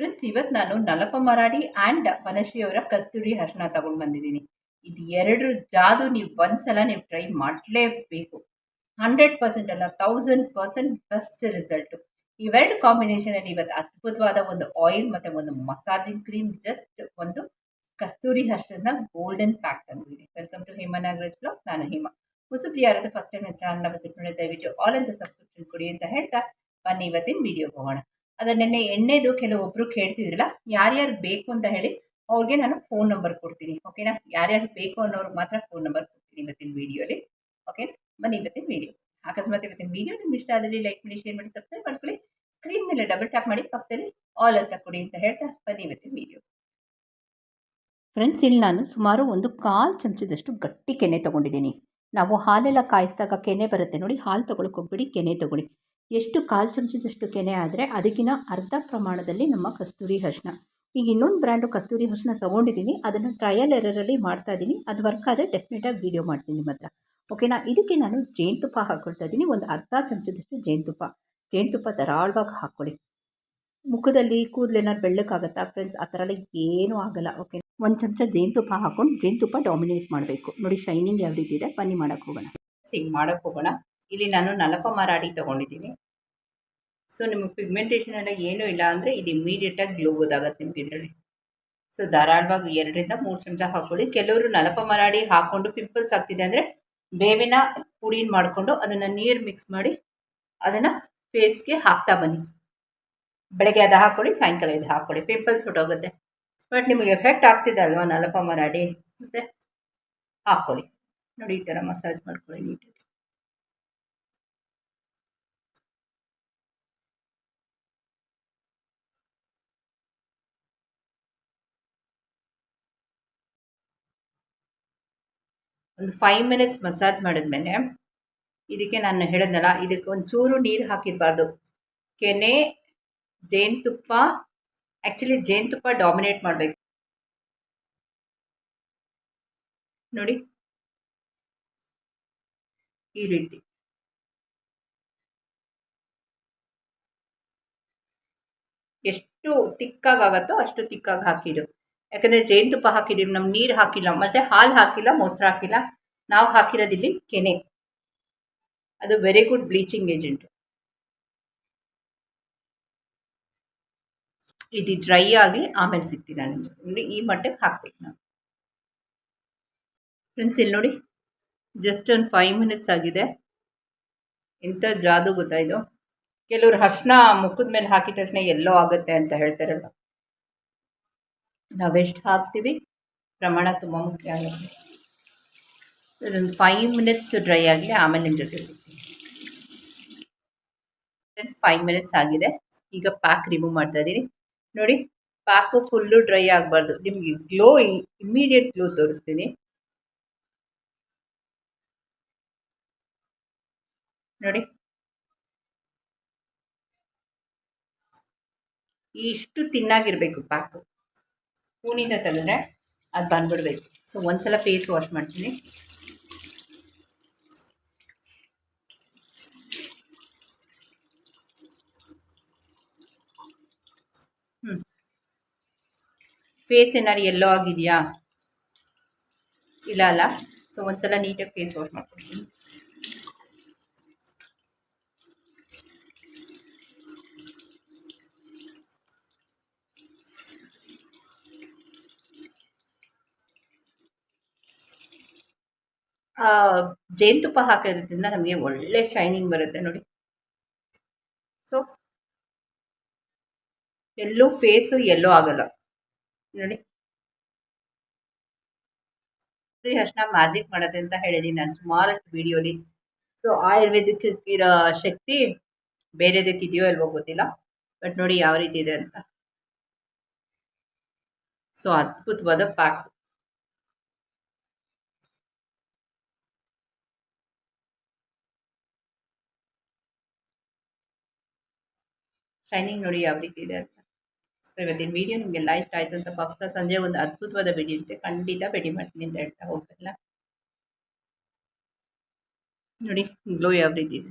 Friends ಇವತ್ತು ನಾನು ನಲಪ ಮರಾಡಿ and Vanashree ಅವರ ಕಸ್ತೂರಿ ಹರ್ಷಣ ತಗೊಂಡು ಬಂದಿದ್ದೀನಿ. ಇದು ಎರಡರ ಜಾದು ನೀವು ಒಂದ್ಸಲ ನೀವು ಟ್ರೈ ಮಾಡಲೇಬೇಕು. ಹಂಡ್ರೆಡ್ ಪರ್ಸೆಂಟ್ ಅಲ್ಲ ತೌಸಂಡ್ ಪರ್ಸೆಂಟ್ ಬೆಸ್ಟ್ ರಿಸಲ್ಟು. ಇವೆರಡು ಕಾಂಬಿನೇಷನಲ್ಲಿ ಇವತ್ತು ಅದ್ಭುತವಾದ ಒಂದು ಆಯಿಲ್ ಮತ್ತು ಒಂದು ಮಸಾಜಿಂಗ್ ಕ್ರೀಮ್, ಜಸ್ಟ್ ಒಂದು ಕಸ್ತೂರಿ ಅರ್ಶಿನ ಗೋಲ್ಡನ್ ಪ್ಯಾಕ್ ತಂದಿದ್ದೀನಿ welcome to Hima Nagaraj blogs, ನಾನು ಹಿಮ. ಹೊಸಬ್ರು ಯಾರಾದ್ರೂ ಫಸ್ಟ್ ಟೈಮ್ ನನ್ನ ಚಾನಲ್ನ ವಿಸಿಟ್ ದಯವಿಟ್ಟು ಆಲ್ ಅಂತ ಸಬ್ಸ್ಕ್ರಿಪ್ಷನ್ ಕೊಡಿ ಅಂತ ಹೇಳ್ತಾ ಬನ್ನಿ, ಇವತ್ತಿನ ವಿಡಿಯೋ ಹೋಗೋಣ. ಅದರ ನೆನ್ನೆ ಎಣ್ಣೆದು ಕೆಲವೊಬ್ಬರು ಕೇಳ್ತಿದ್ರಲ್ಲ, ಯಾರ್ಯಾರು ಬೇಕು ಅಂತ ಹೇಳಿ ಅವ್ರಿಗೆ ನಾನು ಫೋನ್ ನಂಬರ್ ಕೊಡ್ತೀನಿ ಓಕೆನಾ ಯಾರ್ಯಾರು ಬೇಕು ಅನ್ನೋರು ಮಾತ್ರ ಫೋನ್ ನಂಬರ್ ಕೊಡ್ತೀನಿ ಇವತ್ತಿನ ವೀಡಿಯೋಲಿ ಓಕೆ ಬನ್ನಿ ಇವತ್ತಿನ ವೀಡಿಯೋ ಅಕಸ್ಮಾತ್ ಇವತ್ತಿನ ವೀಡಿಯೋ ನಿಮ್ಗೆ ಇಷ್ಟ ಆದಲ್ಲಿ ಲೈಕ್ ಮಾಡಿ ಶೇರ್ ಮಾಡಿ ಸಬ್ಸ್ಕ್ರೈಬ್ ಮಾಡ್ಕೊಳ್ಳಿ. ಸ್ಕ್ರೀನ್ ಮೇಲೆ ಡಬಲ್ ಟ್ಯಾಪ್ ಮಾಡಿ, ಪಕ್ಕದಲ್ಲಿ ಆಲ್ ಅಂತ ಕೊಡಿ ಅಂತ ಹೇಳ್ತಾ ಬನ್ನಿ ಇವತ್ತಿನ ವೀಡಿಯೋ ಫ್ರೆಂಡ್ಸ್ ಇಲ್ಲಿ ನಾನು ಸುಮಾರು ಒಂದು ಕಾಲು ಚಮಚದಷ್ಟು ಗಟ್ಟಿ ಕೆನೆ ತೊಗೊಂಡಿದ್ದೀನಿ. ನಾವು ಹಾಲೆಲ್ಲ ಕಾಯಿಸಿದಾಗ ಕೆನೆ ಬರುತ್ತೆ ನೋಡಿ, ಹಾಲು ತೊಗೊಳಕ್ಕೆ ಹೋಗ್ಬಿಡಿ, ಕೆನೆ ತೊಗೊಳ್ಳಿ. ಎಷ್ಟು ಕಾಲು ಚಮಚದಷ್ಟು ಕೆನೆ ಆದರೆ ಅದಕ್ಕಿಂತ ಅರ್ಧ ಪ್ರಮಾಣದಲ್ಲಿ ನಮ್ಮ ಕಸ್ತೂರಿ ಅರಿಶಿನ ಈಗ ಇನ್ನೊಂದು ಬ್ರ್ಯಾಂಡು ಕಸ್ತೂರಿ ಅರಿಶಿನ ತೊಗೊಂಡಿದ್ದೀನಿ ಅದನ್ನು ಟ್ರಯಲ್ ಎರರಲ್ಲಿ ಮಾಡ್ತಾ ಇದ್ದೀನಿ ಅದು ವರ್ಕ್ ಆದರೆ ಡೆಫಿನೆಟಾಗಿ ವೀಡಿಯೋ ಮಾಡ್ತೀನಿ ನಿಮ್ಮ ಹತ್ರ ಓಕೆನಾ ಇದಕ್ಕೆ ನಾನು ಜೇನುತುಪ್ಪ ಹಾಕ್ಕೊಳ್ತಾ ಇದ್ದೀನಿ ಒಂದು ಅರ್ಧ ಚಮಚದಷ್ಟು ಜೇನುತುಪ್ಪ. ಜೇನುತುಪ್ಪ ಧಾರಾಳವಾಗಿ ಹಾಕ್ಕೊಳ್ಳಿ ಮುಖದಲ್ಲಿ ಕೂದಲೇನಾದ್ರು ಬೆಳ್ಳಕ್ಕಾಗತ್ತಾ ಫ್ರೆಂಡ್ಸ್ ಆ ಥರ ಎಲ್ಲ ಏನೂ ಆಗಲ್ಲ ಓಕೆ ಒಂದು ಚಮಚ ಜೇನುತುಪ್ಪ ಹಾಕ್ಕೊಂಡು ಜೇನುತುಪ್ಪ ಡಾಮಿನೇಟ್ ಮಾಡಬೇಕು. ನೋಡಿ ಶೈನಿಂಗ್ ಯಾವ ರೀತಿ ಇದೆ ಬನ್ನಿ ಮಾಡೋಕ್ಕೆ ಹೋಗೋಣ. ಸಿಂಗ್ ಮಾಡೋಕ್ಕೆ ಹೋಗೋಣ. ಇಲ್ಲಿ ನಾನು ನಲಪ ಮರಾಡಿ ತೊಗೊಂಡಿದ್ದೀನಿ. ಸೊ ನಿಮಗೆ ಪಿಗ್ಮೆಂಟೇಷನ್ ಎಲ್ಲ ಏನೂ ಇಲ್ಲ ಅಂದರೆ ಇದು ಇಮಿಡಿಯೇಟಾಗಿ ಗ್ಲೋ ಓದಾಗುತ್ತೆ ನಿಮ್ಗೆ ಇದರಲ್ಲಿ. ಸೊ ಧಾರಾಳವಾಗಿ ಎರಡರಿಂದ ಮೂರು ಚಮಚ ಹಾಕ್ಕೊಳ್ಳಿ. ಕೆಲವರು ನಲಪ ಮರಾಡಿ ಹಾಕ್ಕೊಂಡು ಪಿಂಪಲ್ಸ್ ಆಗ್ತಿದೆ ಅಂದರೆ ಬೇವಿನ ಪುಡಿನ ಮಾಡಿಕೊಂಡು ಅದನ್ನು ನೀರು ಮಿಕ್ಸ್ ಮಾಡಿ ಅದನ್ನು ಫೇಸ್ಗೆ ಹಾಕ್ತಾ ಬನ್ನಿ. ಬೆಳಗ್ಗೆ ಅದು ಹಾಕ್ಕೊಳ್ಳಿ, ಸಾಯಂಕಾಲ ಇದು ಹಾಕ್ಕೊಳ್ಳಿ. ಪಿಂಪಲ್ಸ್ ಹೊಟ್ಟೋಗುತ್ತೆ. ಬಟ್ ನಿಮಗೆ ಎಫೆಕ್ಟ್ ಆಗ್ತಿದೆ ಅಲ್ವಾ ನಲಪ ಮರಾಡಿ? ಮತ್ತು ಹಾಕ್ಕೊಳ್ಳಿ. ನೋಡಿ ಈ ಥರ ಮಸಾಜ್ ಮಾಡ್ಕೊಳ್ಳಿ ನೀಟಾಗಿ. ಒಂದು ಫೈವ್ ಮಿನಿಟ್ಸ್ ಮಸಾಜ್ ಮಾಡಿದ್ಮೇಲೆ ಇದಕ್ಕೆ ನಾನು ಹೇಳಿದ್ನಲ್ಲ, ಇದಕ್ಕೆ ಒಂಚೂರು ನೀರು ಹಾಕಿರಬಾರ್ದು. ಕೆನೆ, ಜೇನುತುಪ್ಪ ಆ್ಯಕ್ಚುಲಿ ಜೇನುತುಪ್ಪ ಡಾಮಿನೇಟ್ ಮಾಡಬೇಕು. ನೋಡಿ. ಈ ರೀತಿ. ಎಷ್ಟು ತಿಕ್ಕಾಗತ್ತೋ ಅಷ್ಟು ತಿಕ್ಕಾಗಿ ಹಾಕಿಡು. ಯಾಕಂದರೆ ಜೇನುತುಪ್ಪ ಹಾಕಿದ್ದೀವಿ ನಮ್ಮ ನೀರು ಹಾಕಿಲ್ಲ, ಮತ್ತು ಹಾಲು ಹಾಕಿಲ್ಲ, ಮೊಸರು ಹಾಕಿಲ್ಲ. ನಾವು ಹಾಕಿರೋದಿಲ್ಲಿ ಕೆನೆ. ಅದು ವೆರಿ ಗುಡ್ ಬ್ಲೀಚಿಂಗ್ ಏಜೆಂಟ್ ಇದು ಡ್ರೈ ಆಗಿ ಆಮೇಲೆ ಸಿಗ್ತೀನಿ ನಾನು ನಿಮಗೆ ಈ ಮಟ್ಟಕ್ಕೆ ಹಾಕ್ಬೇಕು ನಾವು. ಫ್ರೆಂಡ್ಸ್ ಇಲ್ಲಿ ನೋಡಿ ಜಸ್ಟ್ ಒಂದು ಫೈವ್ ಮಿನಿಟ್ಸ್ ಆಗಿದೆ. ಎಂಥ ಜಾದು ಗೊತ್ತಾಯಿತು ಕೆಲವರು ಅರ್ಶಿನ ಮುಖದ ಮೇಲೆ ಹಾಕಿದ ತಕ್ಷಣ ಎಲ್ಲೋ ಆಗುತ್ತೆ ಅಂತ ಹೇಳ್ತಾರಲ್ಲ ನಾವೆಷ್ಟು ಹಾಕ್ತೀವಿ? ಪ್ರಮಾಣ ತುಂಬ ಮುಖ್ಯ ಆಗುತ್ತೆ. ಇದೊಂದು ಫೈವ್ ಮಿನಿಟ್ಸ್ ಡ್ರೈ ಆಗಲಿ ಆಮೇಲೆ ನಿಮ್ಮ ಜೊತೆ ಫ್ರೆಂಡ್ಸ್ ಫೈವ್ ಮಿನಿಟ್ಸ್ ಆಗಿದೆ. ಈಗ ಪ್ಯಾಕ್ ರಿಮೂವ್ ಮಾಡ್ತಾ ಇದ್ದೀನಿ ನೋಡಿ ಪ್ಯಾಕು ಫುಲ್ಲು ಡ್ರೈ ಆಗಬಾರ್ದು. ನಿಮಗೆ ಗ್ಲೋ ಇಮ್ಮಿಡಿಯೇಟ್ ಗ್ಲೋ ತೋರಿಸ್ತೀನಿ. ನೋಡಿ. ಇಷ್ಟು ತಿನ್ನಾಗಿರಬೇಕು ಪ್ಯಾಕು ಸ್ಪೂನಿಂದ ತೆಗೆದ್ರೆ ಅದು ಬಂದ್ಬಿಡ್ಬೇಕು. ಸೊ ಒಂದ್ಸಲ ಫೇಸ್ ವಾಶ್ ಮಾಡ್ತೀನಿ. ಹ್ಞೂ ಫೇಸ್ ಏನಾರು ಎಲ್ಲೋ ಆಗಿದೆಯಾ? ಇಲ್ಲ ಅಲ್ಲ? ಸೊ ಒಂದ್ಸಲ ನೀಟಾಗಿ ಫೇಸ್ ವಾಶ್ ಮಾಡ್ಕೊಡ್ತೀನಿ. ಜೇನುತುಪ್ಪ ಹಾಕೋದ್ರಿಂದ ನಮಗೆ ಒಳ್ಳೆ ಶೈನಿಂಗ್ ಬರುತ್ತೆ ನೋಡಿ. ಸೊ ಎಲ್ಲೂ ಫೇಸು ಎಲ್ಲೋ ಆಗಲ್ಲ. ನೋಡಿ. ಶ್ರೀ ಅರ್ಶಿನ ಮ್ಯಾಜಿಕ್ ಮಾಡುತ್ತೆ ಅಂತ ಹೇಳಿದ್ದೀನಿ ನಾನು ಸುಮಾರಷ್ಟು ವಿಡಿಯೋಲಿ ಸೊ ಆಯುರ್ವೇದಿಕ್ ಇರೋ ಶಕ್ತಿ ಬೇರೆದಕ್ಕೆ ಇದೆಯೋ ಅಲ್ವೋ ಗೊತ್ತಿಲ್ಲ. ಬಟ್ ನೋಡಿ ಯಾವ ರೀತಿ ಇದೆ ಅಂತ. ಸೊ ಅದ್ಭುತವಾದ ಪ್ಯಾಕ್ ಶೈನಿಂಗ್ ನೋಡಿ ಯಾವ ರೀತಿ ಇದೆ ಅಂತ. ಸೊ ಇವತ್ತಿನ ವೀಡಿಯೋ ನಿಮಗೆಲ್ಲ ಇಷ್ಟ ಆಯಿತು ಅಂತ ಪಪ್ಸ ಸಂಜೆ ಒಂದು ಅದ್ಭುತವಾದ ವಿಡಿಯೋ ಇರುತ್ತೆ ಖಂಡಿತ ಭೇಟಿ ಮಾಡ್ತೀನಿ ಅಂತ ಹೇಳ್ತಾ ಹೋಗಲ್ಲ ನೋಡಿ ಗ್ಲೋ ಯಾವ ರೀತಿ ಇದೆ.